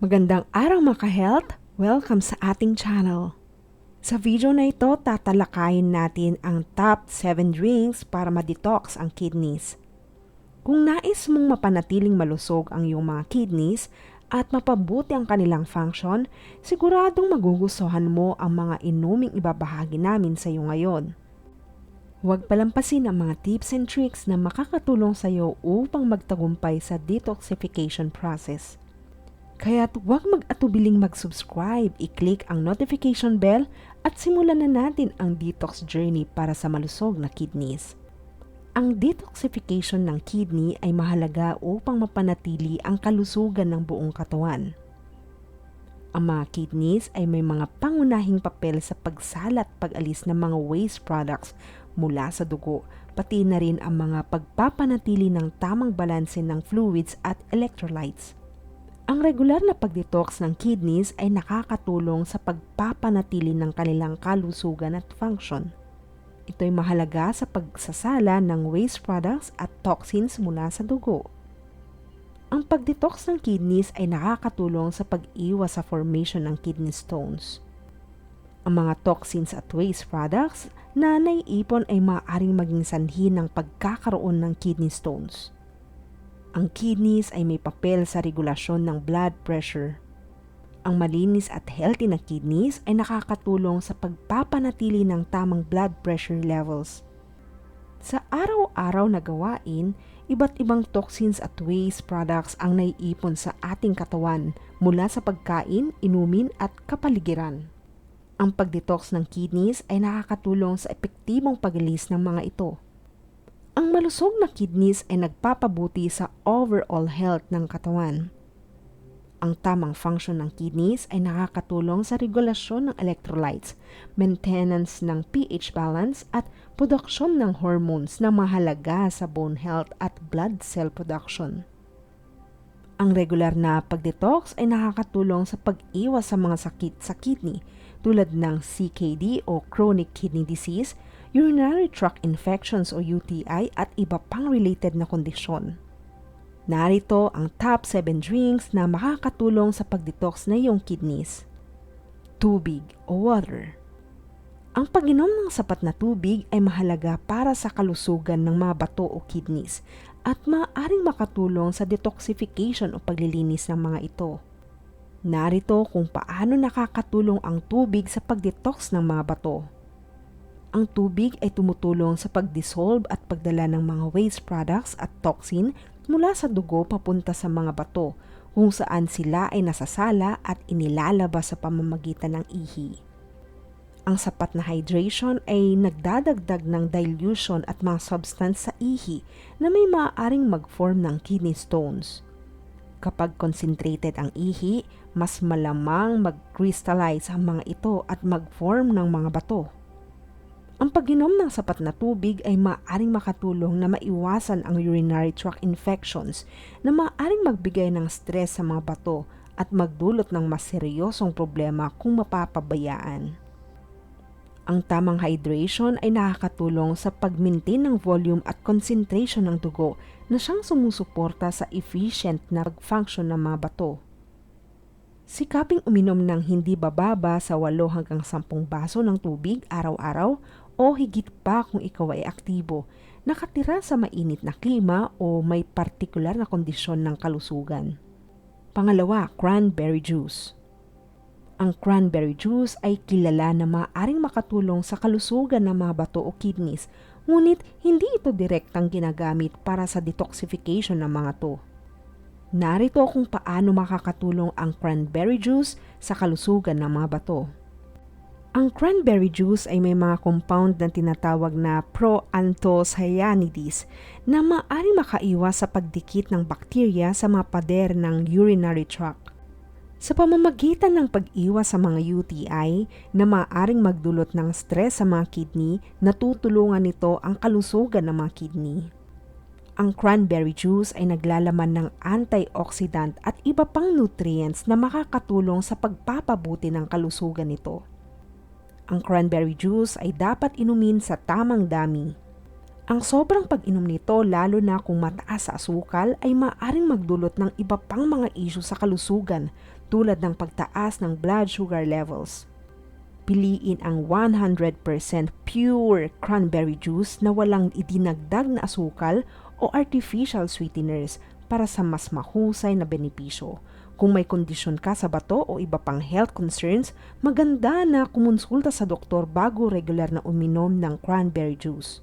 Magandang araw mga ka-health! Welcome sa ating channel. Sa video na ito, tatalakayin natin ang top 7 drinks para ma-detox ang kidneys. Kung nais mong mapanatiling malusog ang iyong mga kidneys at mapabuti ang kanilang function, siguradong magugustuhan mo ang mga inuming ibabahagi namin sa iyo ngayon. Huwag palampasin ang mga tips and tricks na makakatulong sa iyo upang magtagumpay sa detoxification process. Kaya't huwag mag-atubiling mag-subscribe, i-click ang notification bell at simulan na natin ang detox journey para sa malusog na kidneys. Ang detoxification ng kidney ay mahalaga upang mapanatili ang kalusugan ng buong katawan. Ang mga kidneys ay may mga pangunahing papel sa pagsalat pag-alis ng mga waste products mula sa dugo, pati na rin ang mga pagpapanatili ng tamang balanse ng fluids at electrolytes. Ang regular na pagdetox ng kidneys ay nakakatulong sa pagpapanatili ng kanilang kalusugan at function. Ito ay mahalaga sa pagsasala ng waste products at toxins mula sa dugo. Ang pagdetox ng kidneys ay nakakatulong sa pag-iwas sa formation ng kidney stones. Ang mga toxins at waste products na naiipon ay maaaring maging sanhi ng pagkakaroon ng kidney stones. Ang kidneys ay may papel sa regulasyon ng blood pressure. Ang malinis at healthy na kidneys ay nakakatulong sa pagpapanatili ng tamang blood pressure levels. Sa araw-araw na gawain, iba't ibang toxins at waste products ang naiipon sa ating katawan mula sa pagkain, inumin at kapaligiran. Ang pagdetox ng kidneys ay nakakatulong sa epektibong pagalis ng mga ito. Ang malusog na kidneys ay nagpapabuti sa overall health ng katawan. Ang tamang function ng kidneys ay nakakatulong sa regulasyon ng electrolytes, maintenance ng pH balance at produksyon ng hormones na mahalaga sa bone health at blood cell production. Ang regular na pagdetox ay nakakatulong sa pag-iwas sa mga sakit sa kidney tulad ng CKD o chronic kidney disease, urinary tract infections o UTI at iba pang related na kondisyon. Narito ang top 7 drinks na makakatulong sa pagdetox na iyong kidneys. Tubig o water. Ang pag-inom ng sapat na tubig ay mahalaga para sa kalusugan ng mga bato o kidneys at maaaring makatulong sa detoxification o paglilinis ng mga ito. Narito kung paano nakakatulong ang tubig sa pagdetox ng mga bato. Ang tubig ay tumutulong sa pagdissolve at pagdala ng mga waste products at toxin mula sa dugo papunta sa mga bato kung saan sila ay nasasala at inilalabas sa pamamagitan ng ihi. Ang sapat na hydration ay nagdadagdag ng dilution at mga substance sa ihi na may maaaring mag-form ng kidney stones. Kapag concentrated ang ihi, mas malamang mag-crystallize ang mga ito at mag-form ng mga bato. Ang pag-inom ng sapat na tubig ay maaaring makatulong na maiwasan ang urinary tract infections na maaaring magbigay ng stress sa mga bato at magdulot ng mas seryosong problema kung mapapabayaan. Ang tamang hydration ay nakakatulong sa pag-maintain ng volume at concentration ng dugo na siyang sumusuporta sa efficient na pag-function ng mga bato. Sikaping uminom ng hindi bababa sa 8 hanggang 10 baso ng tubig araw-araw o higit pa kung ikaw ay aktibo, nakatira sa mainit na klima o may partikular na kondisyon ng kalusugan. Pangalawa, cranberry juice. Ang cranberry juice ay kilala na maaaring makatulong sa kalusugan ng mga bato o kidneys, ngunit hindi ito direktang ginagamit para sa detoxification ng mga to. Narito kung paano makakatulong ang cranberry juice sa kalusugan ng mga bato. Ang cranberry juice ay may mga compound na tinatawag na proanthocyanidis na maaaring makaiwas sa pagdikit ng bakterya sa mga pader ng urinary tract. Sa pamamagitan ng pag-iwas sa mga UTI na maaaring magdulot ng stress sa mga kidney, natutulungan nito ang kalusugan ng mga kidney. Ang cranberry juice ay naglalaman ng antioxidant at iba pang nutrients na makakatulong sa pagpapabuti ng kalusugan nito. Ang cranberry juice ay dapat inumin sa tamang dami. Ang sobrang pag-inom nito lalo na kung mataas sa asukal ay maaring magdulot ng iba pang mga isyu sa kalusugan tulad ng pagtaas ng blood sugar levels. Piliin ang 100% pure cranberry juice na walang idinagdag na asukal o artificial sweeteners para sa mas mahusay na benepisyo. Kung may kondisyon ka sa bato o iba pang health concerns, maganda na kumonsulta sa doktor bago regular na uminom ng cranberry juice.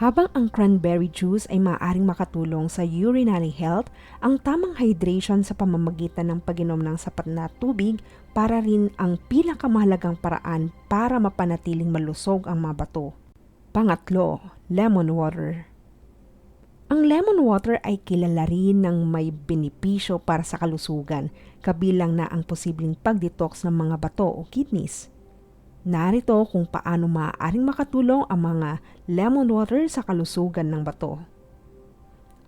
Habang ang cranberry juice ay maaaring makatulong sa urinary health, ang tamang hydration sa pamamagitan ng pag-inom ng sapat na tubig para rin ang pinakamahalagang paraan para mapanatiling malusog ang mga bato. Pangatlo, lemon water. Ang lemon water ay kilala rin ng may benepisyo para sa kalusugan, kabilang na ang posibleng pag-detox ng mga bato o kidneys. Narito kung paano maaaring makatulong ang mga lemon water sa kalusugan ng bato.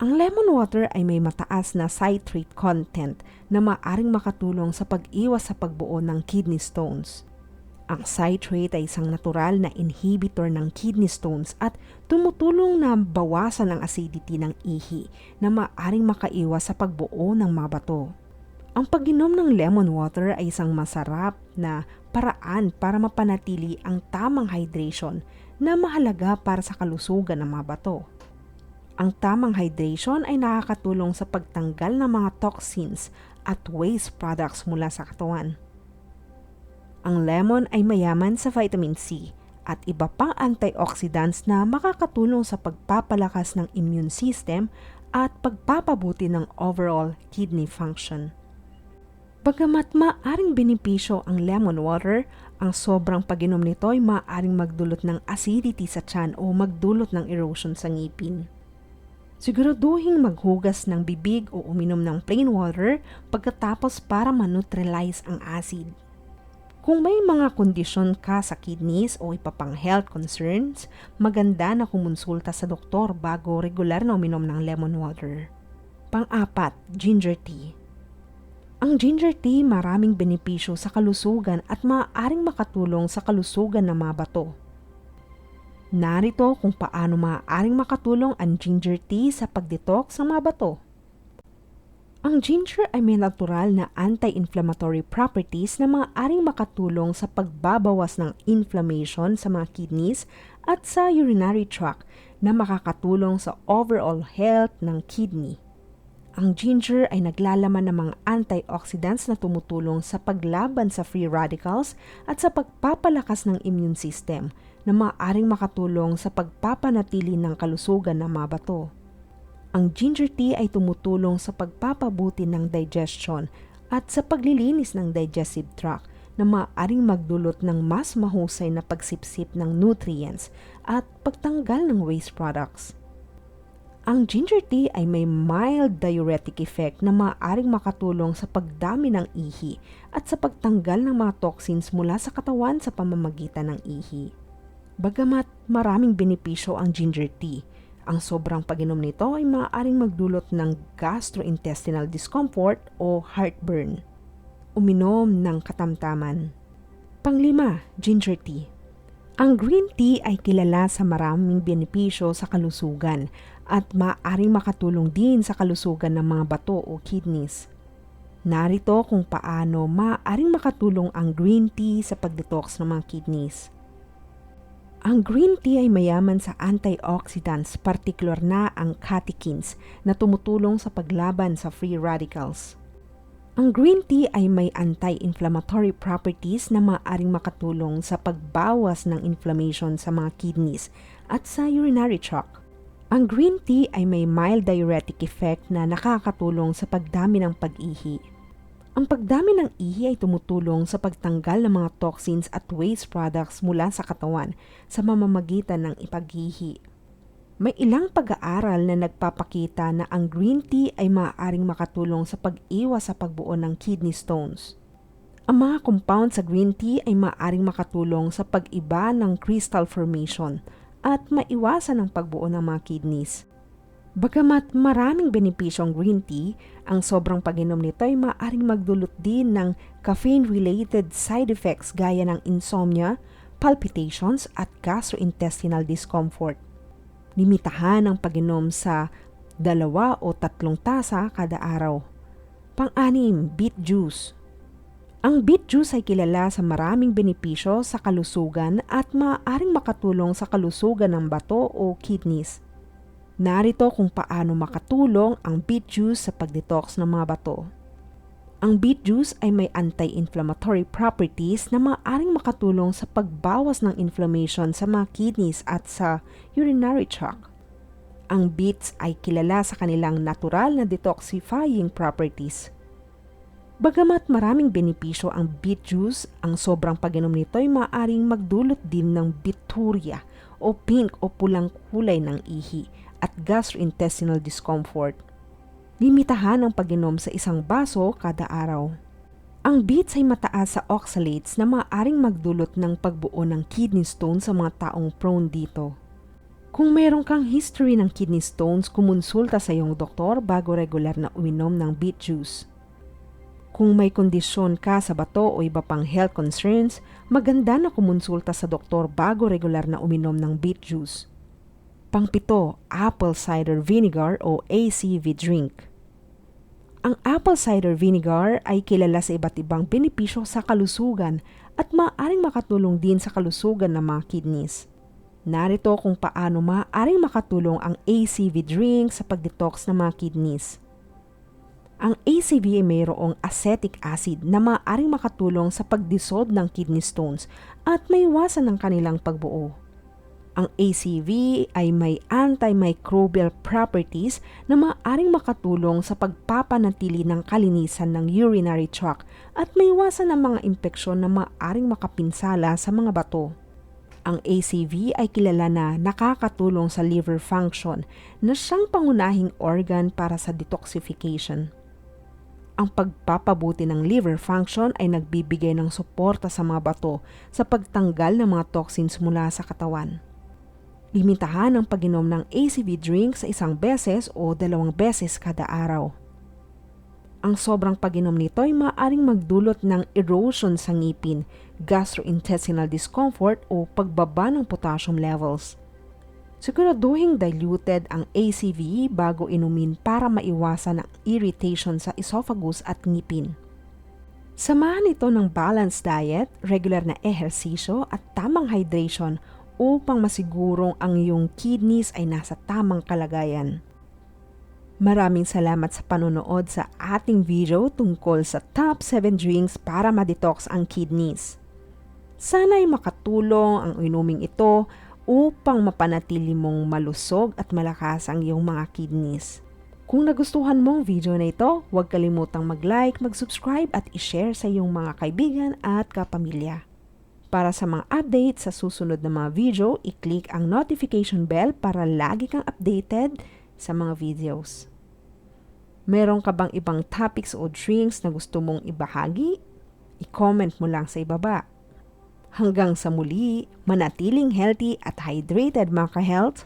Ang lemon water ay may mataas na citrate content na maaaring makatulong sa pag-iwas sa pagbuo ng kidney stones. Ang citrate ay isang natural na inhibitor ng kidney stones at tumutulong na bawasan ang acidity ng ihi na maaaring makaiwas sa pagbuo ng mga bato. Ang pag-inom ng lemon water ay isang masarap na paraan para mapanatili ang tamang hydration na mahalaga para sa kalusugan ng mga bato. Ang tamang hydration ay nakakatulong sa pagtanggal ng mga toxins at waste products mula sa katawan. Ang lemon ay mayaman sa vitamin C at iba pang antioxidants na makakatulong sa pagpapalakas ng immune system at pagpapabuti ng overall kidney function. Bagamat maaring benepisyo ang lemon water, ang sobrang pag-inom nito ay maaring magdulot ng acidity sa tiyan o magdulot ng erosion sa ngipin. Siguraduhin maghugas ng bibig o uminom ng plain water pagkatapos para maneutralize ang acid. Kung may mga kondisyon ka sa kidneys o iba pang health concerns, maganda na kumonsulta sa doktor bago regular na uminom ng lemon water. Pang-apat, ginger tea. Ang ginger tea maraming benepisyo sa kalusugan at maaaring makatulong sa kalusugan ng mga bato. Narito kung paano maaaring makatulong ang ginger tea sa pagdetox ng mga bato. Ang ginger ay may natural na anti-inflammatory properties na maaaring makatulong sa pagbabawas ng inflammation sa mga kidneys at sa urinary tract na makakatulong sa overall health ng kidney. Ang ginger ay naglalaman ng mga antioxidants na tumutulong sa paglaban sa free radicals at sa pagpapalakas ng immune system na maaaring makatulong sa pagpapanatili ng kalusugan ng mga bato. Ang ginger tea ay tumutulong sa pagpapabuti ng digestion at sa paglilinis ng digestive tract na maaaring magdulot ng mas mahusay na pagsipsip ng nutrients at pagtanggal ng waste products. Ang ginger tea ay may mild diuretic effect na maaaring makatulong sa pagdami ng ihi at sa pagtanggal ng mga toxins mula sa katawan sa pamamagitan ng ihi. Bagamat maraming benepisyo ang ginger tea, ang sobrang pag-inom nito ay maaaring magdulot ng gastrointestinal discomfort o heartburn. Uminom ng katamtaman. Panglima, ginger tea. Ang green tea ay kilala sa maraming benepisyo sa kalusugan at maaaring makatulong din sa kalusugan ng mga bato o kidneys. Narito kung paano maaaring makatulong ang green tea sa pagdetox ng mga kidneys. Ang green tea ay mayaman sa antioxidants, partikular na ang catechins na tumutulong sa paglaban sa free radicals. Ang green tea ay may anti-inflammatory properties na maaaring makatulong sa pagbawas ng inflammation sa mga kidneys at sa urinary tract. Ang green tea ay may mild diuretic effect na nakakatulong sa pagdami ng pag-ihi. Ang pagdami ng ihi ay tumutulong sa pagtanggal ng mga toxins at waste products mula sa katawan sa mamamagitan ng ipaghihi. May ilang pag-aaral na nagpapakita na ang green tea ay maaaring makatulong sa pag-iwas sa pagbuo ng kidney stones. Ang mga compound sa green tea ay maaaring makatulong sa pag-iba ng crystal formation at maiwasan ang pagbuo ng mga kidneys. Bagamat maraming benepisyo ang green tea, ang sobrang pag-inom nito ay maaaring magdulot din ng caffeine-related side effects gaya ng insomnia, palpitations at gastrointestinal discomfort. Limitahan ang pag-inom sa dalawa o tatlong tasa kada araw. Pang-anim, beet juice. Ang beet juice ay kilala sa maraming benepisyo sa kalusugan at maaaring makatulong sa kalusugan ng bato o kidneys. Narito kung paano makatulong ang beet juice sa pagdetox ng mga bato. Ang beet juice ay may anti-inflammatory properties na maaaring makatulong sa pagbawas ng inflammation sa mga kidneys at sa urinary tract. Ang beets ay kilala sa kanilang natural na detoxifying properties. Bagamat maraming benepisyo ang beet juice, ang sobrang pag-inom nito ay maaaring magdulot din ng bituria o pink o pulang kulay ng ihi at gastrointestinal discomfort. Limitahan ang pag-inom sa isang baso kada araw. Ang beets ay mataas sa oxalates na maaaring magdulot ng pagbuo ng kidney stone sa mga taong prone dito. Kung meron kang history ng kidney stones, kumonsulta sa iyong doktor bago regular na uminom ng beet juice. Kung may kondisyon ka sa bato o iba pang health concerns, maganda na kumonsulta sa doktor bago regular na uminom ng beet juice. Pangpito, apple cider vinegar o ACV drink. Ang apple cider vinegar ay kilala sa iba't ibang benepisyo sa kalusugan at maaaring makatulong din sa kalusugan ng mga kidneys. Narito kung paano maaaring makatulong ang ACV drink sa pagdetox ng mga kidneys. Ang ACV ay mayroong acetic acid na maaaring makatulong sa pagdissolve ng kidney stones at maiwasan ng kanilang pagbuo. Ang ACV ay may antimicrobial properties na maaaring makatulong sa pagpapanatili ng kalinisan ng urinary tract at maiwasan ng mga impeksyon na maaaring makapinsala sa mga bato. Ang ACV ay kilala na nakakatulong sa liver function na siyang pangunahing organ para sa detoxification. Ang pagpapabuti ng liver function ay nagbibigay ng suporta sa mga bato sa pagtanggal ng mga toxins mula sa katawan. Limitahan ang pag-inom ng ACV drink sa isang beses o dalawang beses kada araw. Ang sobrang pag-inom nito ay maaaring magdulot ng erosion sa ngipin, gastrointestinal discomfort o pagbaba ng potassium levels. Siguraduhin diluted ang ACV bago inumin para maiwasan ang irritation sa esophagus at ngipin. Samahan ito ng balanced diet, regular na ehersisyo at tamang hydration upang masigurong ang iyong kidneys ay nasa tamang kalagayan. Maraming salamat sa panonood sa ating video tungkol sa top 7 drinks para ma-detox ang kidneys. Sana ay makatulong ang inuming ito upang mapanatili mong malusog at malakas ang iyong mga kidneys. Kung nagustuhan mong video na ito, huwag kalimutang mag-like, mag-subscribe at i-share sa iyong mga kaibigan at kapamilya. Para sa mga updates sa susunod na mga video, i-click ang notification bell para lagi kang updated sa mga videos. Meron ka bang ibang topics o drinks na gusto mong ibahagi? I-comment mo lang sa ibaba. Hanggang sa muli, manatiling healthy at hydrated mga ka-health.